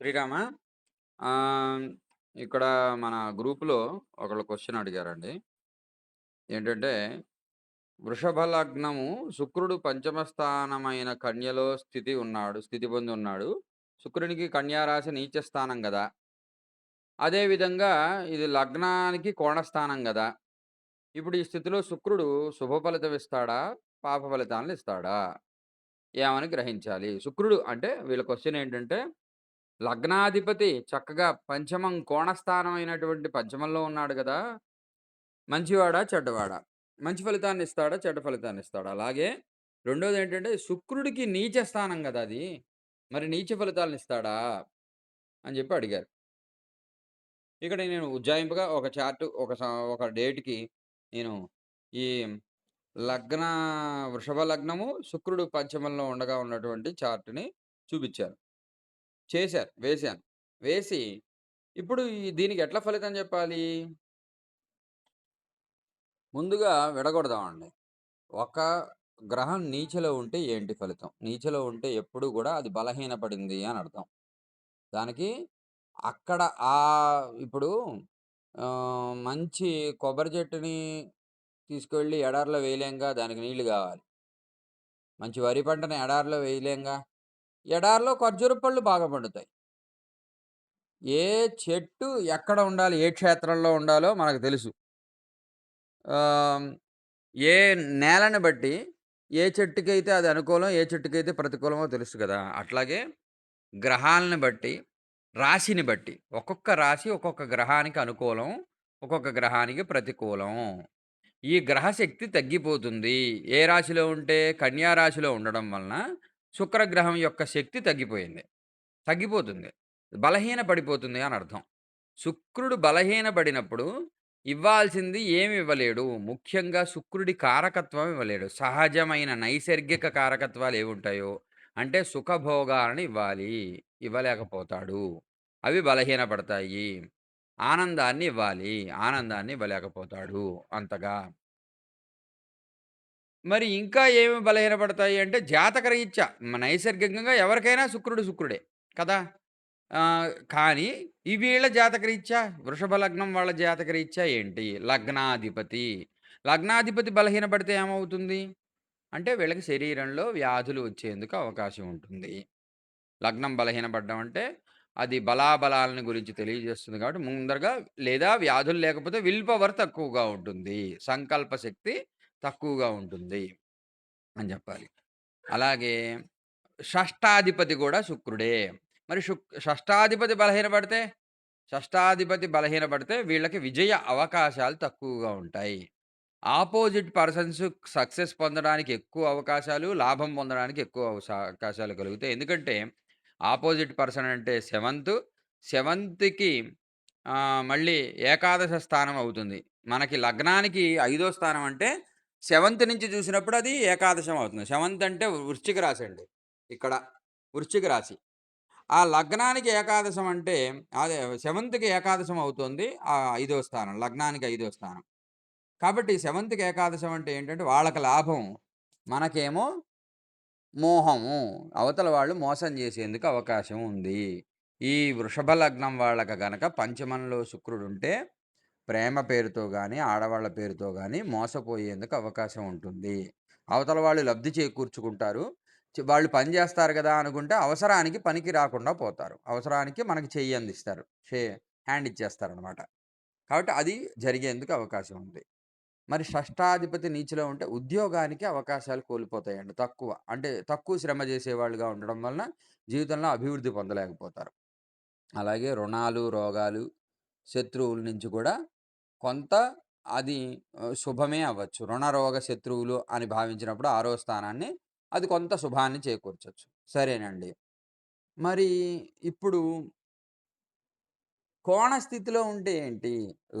శ్రీరామ ఇక్కడ మన గ్రూప్‌లో ఒకళ్ళు క్వశ్చన్ అడిగారండి. ఏంటంటే, వృషభ లగ్నము శుక్రుడు పంచమ స్థానమైన కన్యలో స్థితి ఉన్నాడు. స్థితి పొంది ఉన్నాడు. శుక్రునికి కన్యారాశి నీచ స్థానం కదా అదే విధంగా ఇది లగ్నానికి కోణస్థానం కదా ఇప్పుడు ఈ స్థితిలో శుక్రుడు శుభ ఫలితం ఇస్తాడా? పాప ఫలితాలను ఇస్తాడా? ఏమని గ్రహించాలి? శుక్రుడు అంటే వీళ్ళ క్వశ్చన్ ఏంటంటే లగ్నాధిపతి చక్కగా పంచమం కోణస్థానమైనటువంటి పంచమంలో ఉన్నాడు కదా మంచివాడా? చెడ్డవాడా? మంచి ఫలితాన్ని ఇస్తాడా? చెడ్డ ఫలితాన్ని ఇస్తాడా? అలాగే రెండోదేంటంటే శుక్రుడికి నీచ స్థానం కదా అది. మరి నీచ ఫలితాలను ఇస్తాడా? అని చెప్పి అడిగారు. ఇక్కడ నేను ఉజ్జాయింపుగా ఒక చార్ట్ ఒక ఒక డేట్‌కి నేను ఈ లగ్న వృషభ లగ్నము, శుక్రుడు పంచమంలో ఉండగా ఉన్నటువంటి చార్ట్‌ని చూపించాను చేశారు. వేశాను. వేసి ఇప్పుడు ఈ దీనికి ఎట్లా ఫలితం జెప్పాలి? ముందుగా విడగొడదామండి. ఒక గ్రహం నీచలో ఉంటే ఏంటి ఫలితం? నీచలో ఉంటే ఎప్పుడు గూడా అది బలహీనపడింది అని అర్థం. దానికి అక్కడ ఆహ్, ఇప్పుడు ఆహ్, మంచి కొబ్బరి చెట్టుని తీసుకెళ్ళి ఎడారిలో వేయలేంగా దానికి నీళ్ళు గావాలి. మంచి వరి పంటని ఎడారిలో వేయలేంగా. ఎడారిలో ఖర్జూర పళ్ళు బాగా పండుతాయి. ఏ చెట్టు ఎక్కడ ఉండాలి? ఏ క్షేత్రంలో ఉండాలో మనకు తెలుసు. ఏ నేలని బట్టి ఏ చెట్టుకైతే అది అనుకూలం, ఏ చెట్టుకైతే ప్రతికూలమో తెలుసు కదా అట్లాగే గ్రహాలను బట్టి, రాశిని బట్టి ఒక్కొక్క రాశి ఒక్కొక్క గ్రహానికి అనుకూలం. ఒక్కొక్క గ్రహానికి ప్రతికూలం. ఈ గ్రహశక్తి తగ్గిపోతుంది. ఏ రాశిలో ఉంటే కన్యా రాశిలో ఉండడం వలన శుక్రగ్రహం యొక్క శక్తి తగ్గిపోయింది. తగ్గిపోతుంది. బలహీన పడిపోతుంది అని అర్థం. శుక్రుడు బలహీనపడినప్పుడు ఇవ్వాల్సింది ఏమి ఇవ్వలేడు. ముఖ్యంగా శుక్రుడి కారకత్వం ఇవ్వలేడు. సహజమైన నైసర్గిక కారకత్వాలు ఏముంటాయో అంటే సుఖభోగాలను ఇవ్వాలి. ఇవ్వలేకపోతాడు. అవి బలహీనపడతాయి. ఆనందాన్ని ఇవ్వాలి. ఆనందాన్ని ఇవ్వలేకపోతాడు అంతగా. మరి ఇంకా ఏమి బలహీనపడతాయి అంటే జాతకరీత్యా మ నైసర్గికంగా ఎవరికైనా శుక్రుడు శుక్రుడే కదా! కానీ ఈ వీళ్ళ జాతకరీత్యా వృషభ లగ్నం వాళ్ళ జాతకరీత్యా ఏంటి? లగ్నాధిపతి. లగ్నాధిపతి బలహీనపడితే ఏమవుతుంది? అంటే వీళ్ళకి శరీరంలో వ్యాధులు వచ్చేందుకు అవకాశం ఉంటుంది. లగ్నం బలహీనపడడం అంటే అది బలాబలాలని గురించి తెలియజేస్తుంది కాబట్టి ముందరగా లేదా వ్యాధులు లేకపోతే విల్ పవర్ తక్కువగా ఉంటుంది. సంకల్ప శక్తి తక్కువగా ఉంటుంది అని చెప్పాలి అలాగే షష్టాధిపతి కూడా శుక్రుడే. మరి శుక్ షష్టాధిపతి బలహీనపడితే? షష్టాధిపతి బలహీనపడితే వీళ్ళకి విజయ అవకాశాలు తక్కువగా ఉంటాయి. ఆపోజిట్ పర్సన్స్ సక్సెస్ పొందడానికి ఎక్కువ అవకాశాలు, లాభం పొందడానికి ఎక్కువ అవకాశాలు కలుగుతాయి. ఎందుకంటే ఆపోజిట్ పర్సన్ అంటే సెవెంత్, సెవెంత్‌కి మళ్ళీ ఏకాదశ స్థానం అవుతుంది. మనకి లగ్నానికి ఐదో స్థానం అంటే సెవెంత్ నుంచి చూసినప్పుడు అది ఏకాదశం అవుతుంది. సెవెంత్ అంటే వృశ్చిక రాశి అండి. ఇక్కడ వృశ్చిక రాశి. ఆ లగ్నానికి ఏకాదశం అంటే అదే సెవెంత్‌కి ఏకాదశం అవుతుంది. ఆ ఐదో స్థానం. లగ్నానికి ఐదో స్థానం. కాబట్టి సెవెంత్‌కి ఏకాదశం అంటే ఏంటంటే వాళ్ళకి లాభం. మనకేమో మోహము. అవతల వాళ్ళు మోసం చేసేందుకు అవకాశం ఉంది. ఈ వృషభ లగ్నం వాళ్ళకి గనక పంచమంలో శుక్రుడుంటే ప్రేమ పేరుతో కానీ ఆడవాళ్ళ పేరుతో కానీ మోసపోయేందుకు అవకాశం ఉంటుంది. అవతల వాళ్ళు లబ్ధి చేకూర్చుకుంటారు. వాళ్ళు పని చేస్తారు కదా అనుకుంటే అవసరానికి పనికి రాకుండా పోతారు. అవసరానికి మనకి చెయ్యి అందిస్తారు. షే హ్యాండ్ ఇచ్చేస్తారనమాట. కాబట్టి అది జరిగేందుకు అవకాశం ఉంది. మరి షష్టాధిపతి నీచలో ఉంటే ఉద్యోగానికి అవకాశాలు కోల్పోతాయండి తక్కువ. అంటే తక్కువ శ్రమ చేసేవాళ్ళుగా ఉండడం వలన జీవితంలో అభివృద్ధి పొందలేకపోతారు. అలాగే రుణాలు, రోగాలు, శత్రువుల నుంచి కూడా కొంత అది శుభమే అవ్వచ్చు. రుణరోగ శత్రువులు అని భావించినప్పుడు ఆరో స్థానాన్ని అది కొంత శుభాన్ని చేకూర్చవచ్చు సరేనండి. మరి ఇప్పుడు కోణ స్థితిలో ఉంటే ఏంటి?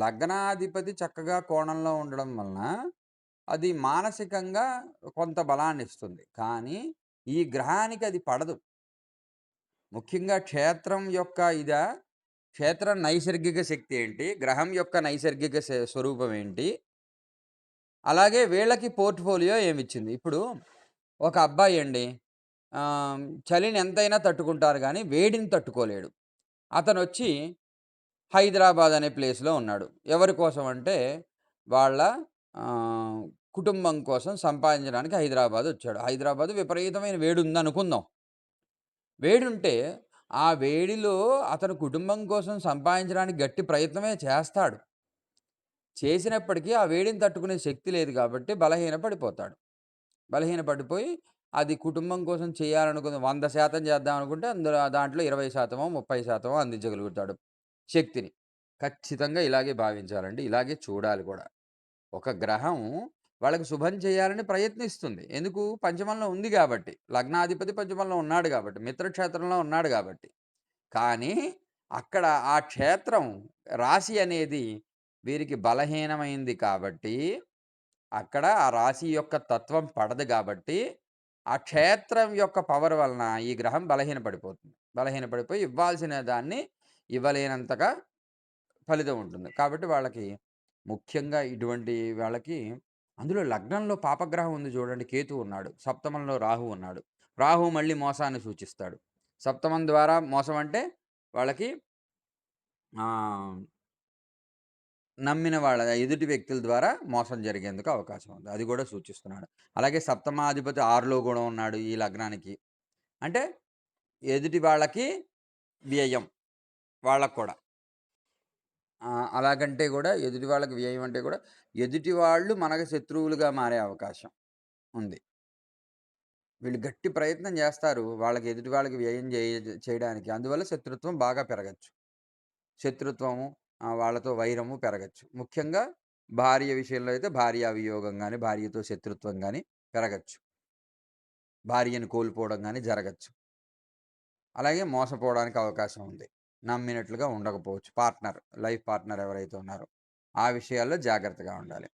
లగ్నాధిపతి చక్కగా కోణంలో ఉండడం వలన అది మానసికంగా కొంత బలాన్ని ఇస్తుంది కానీ ఈ గ్రహానికి అది పడదు. ముఖ్యంగా క్షేత్రం యొక్క ఇదా? క్షేత్ర నైసర్గిక శక్తి ఏంటి? గ్రహం యొక్క నైసర్గిక స్వరూపం ఏంటి? అలాగే వీళ్ళకి పోర్ట్‌ఫోలియో ఏమిచ్చింది? ఇప్పుడు ఒక అబ్బాయి అండి చలిని ఎంతైనా తట్టుకుంటారు కానీ వేడిని తట్టుకోలేడు. అతను వచ్చి హైదరాబాద్ అనే ప్లేస్‌లో ఉన్నాడు. ఎవరి కోసం అంటే వాళ్ళ కుటుంబం కోసం సంపాదించడానికి హైదరాబాద్ వచ్చాడు. హైదరాబాద్ విపరీతమైన వేడుందనుకుందాం. వేడుంటే ఆ వేడిలో అతను కుటుంబం కోసం సంపాదించడానికి గట్టి ప్రయత్నమే చేస్తాడు. చేసినప్పటికీ ఆ వేడిని తట్టుకునే శక్తి లేదు కాబట్టి బలహీన పడిపోతాడు. బలహీన పడిపోయి అది కుటుంబం కోసం చేయాలనుకున్న 100% చేద్దాం అనుకుంటే అందులో దాంట్లో 20% 30% అందించగలుగుతాడు శక్తిని. ఖచ్చితంగా ఇలాగే భావించాలండి. ఇలాగే చూడాలి కూడా. ఒక గ్రహం వాళ్ళకి శుభం చేయాలని ప్రయత్నిస్తుంది. ఎందుకు? పంచమంలో ఉంది కాబట్టి లగ్నాధిపతి పంచమంలో ఉన్నాడు కాబట్టి మిత్రక్షేత్రంలో ఉన్నాడు కాబట్టి కానీ అక్కడ ఆ క్షేత్రం రాశి అనేది వీరికి బలహీనమైంది కాబట్టి, అక్కడ ఆ రాశి యొక్క తత్వం పడదు కాబట్టి ఆ క్షేత్రం యొక్క పవర్ వలన ఈ గ్రహం బలహీనపడిపోతుంది. బలహీనపడిపోయి ఇవ్వాల్సిన దాన్ని ఇవ్వలేనంతగా ఫలితం ఉంటుంది. కాబట్టి వాళ్ళకి ముఖ్యంగా ఇటువంటి వాళ్ళకి అందులో లగ్నంలో పాపగ్రహం ఉంది చూడండి కేతు ఉన్నాడు. సప్తమంలో రాహు ఉన్నాడు. రాహు మళ్ళీ మోసాన్ని సూచిస్తాడు. సప్తమం ద్వారా మోసం అంటే వాళ్ళకి నమ్మిన వాళ్ళ ఎదుటి వ్యక్తుల ద్వారా మోసం జరిగేందుకు అవకాశం ఉంది. అది కూడా సూచిస్తున్నాడు. అలాగే సప్తమాధిపతి ఆరులో కూడా ఉన్నాడు ఈ లగ్నానికి. అంటే ఎదుటి వాళ్ళకి వ్యయం. వాళ్ళకు కూడా. అలాగంటే కూడా ఎదుటి వాళ్ళకి వ్యయం అంటే కూడా ఎదుటి వాళ్ళు మనకు శత్రువులుగా మారే అవకాశం ఉంది. వీళ్ళు గట్టి ప్రయత్నం చేస్తారు. వాళ్ళకి ఎదుటి వాళ్ళకి వ్యయం చేయ చేయడానికి. అందువల్ల శత్రుత్వం బాగా పెరగచ్చు. శత్రుత్వము వాళ్ళతో వైరము పెరగచ్చు. ముఖ్యంగా భార్య విషయంలో అయితే భార్యా వియోగం కానీ భార్యతో శత్రుత్వం కానీ పెరగచ్చు. భార్యను కోల్పోవడం కానీ జరగచ్చు. అలాగే మోసపోవడానికి అవకాశం ఉంది. నమ్మినట్లుగా ఉండకపోవచ్చు. పార్ట్నర్, లైఫ్ పార్ట్నర్ ఎవరైతే ఉన్నారో. ఆ విషయాల్లో జాగ్రత్తగా ఉండాలి.